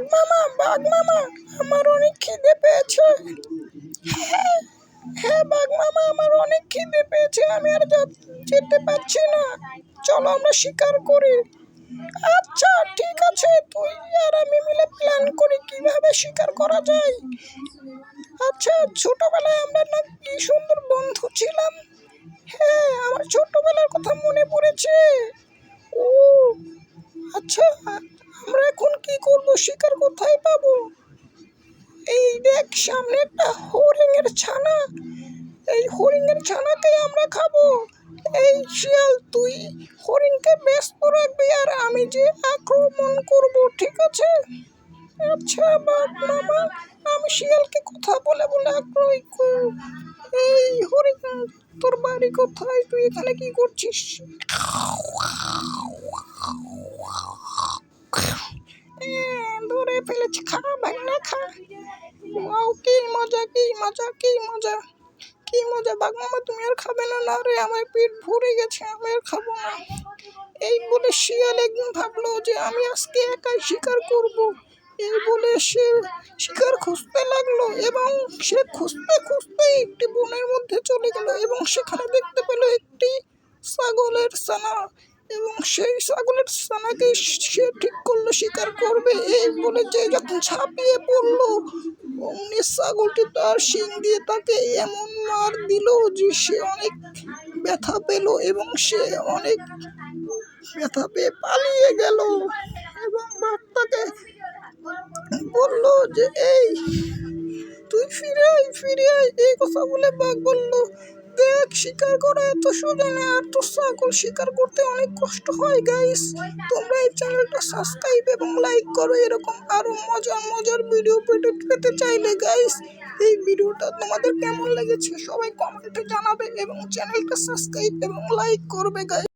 বাঘ মামা বাঘ মামা, আমার অনেক খিদে পেয়েছে। হ্যাঁ হ্যাঁ বাঘ মামা, আমার অনেক খিদে পেয়েছে, আমি আর যেতে পারছি না। চলো আমরা শিকার করি। আচ্ছা ঠিক আছে, তুই আর আমি মিলে প্ল্যান করি কীভাবে শিকার করা যায়। আচ্ছা ছোটবেলায় আমরা না কি সুন্দর বন্ধু ছিলাম? হ্যাঁ আমার ছোটবেলার কথা মনে পড়েছে। আচ্ছা আমরা এখন কি করব? শিকার কোথায় পাবো? এই দেখ, সামনে একটা হরিণের ছানা। এই হরিণের ছানাকে আমরা খাব। এই শিয়াল, তুই হরিণকে ব্যস্ত রাখবি আর আমি যে আক্রমণ করব, ঠিক আছে? আচ্ছা বাঘ মামা, আমি শিয়ালকে কথা বলে বলে আগ্রহী এই হরিণ তোর বাড়ি কোথায়? তুই এখানে কি করছিস? ফেলেছি খা না খা ওয়াও, কি মজা কি মজা কি মজা কি মজা। বাঘ মামা, তুমি আর খাবে না? না রে, আমার পেট ভরে গেছে, আমি আর খাব না। এই বলে শিয়াল একদিন ভাবলো যে আমি আজকে একাই শিকার করব। এই বলে সে শিকার খুঁজতে লাগল এবং সে খুঁজতে খুঁজতে একটি বনের মধ্যে চলে গেল এবং সেখানে দেখতে পেল একটি ছাগলের ছানা। এবং সেই ছাগলের ছানাকে সে ঠিক করল শিকার করবে। এই বলে যে যখন ঝাঁপিয়ে পড়ল, অমনি ছাগলটি তার শিং দিয়ে তাকে এমন মার দিল যে সে অনেক ব্যথা পেল এবং সে অনেক ব্যথা পেয়ে পালিয়ে গেল এবং বাঘটাকে বলল যে, এই, তুই ফিরে আয় ফিরে আয়। এই কথা বলে বাঘ বলল দেখ, শিকার করা এত সোজা না, আর তো ছাগল শিকার করতে অনেক কষ্ট হয় গাইস তোমরা এই চ্যানেলটা সাবস্ক্রাইব এবং লাইক করো, এরকম আরও মজার মজার ভিডিও পেতে পেতে চাইলে গাইস এই ভিডিওটা তোমাদের কেমন লেগেছে সবাই কমেন্টে জানাবে এবং চ্যানেলটা সাবস্ক্রাইব এবং লাইক করবে গাইস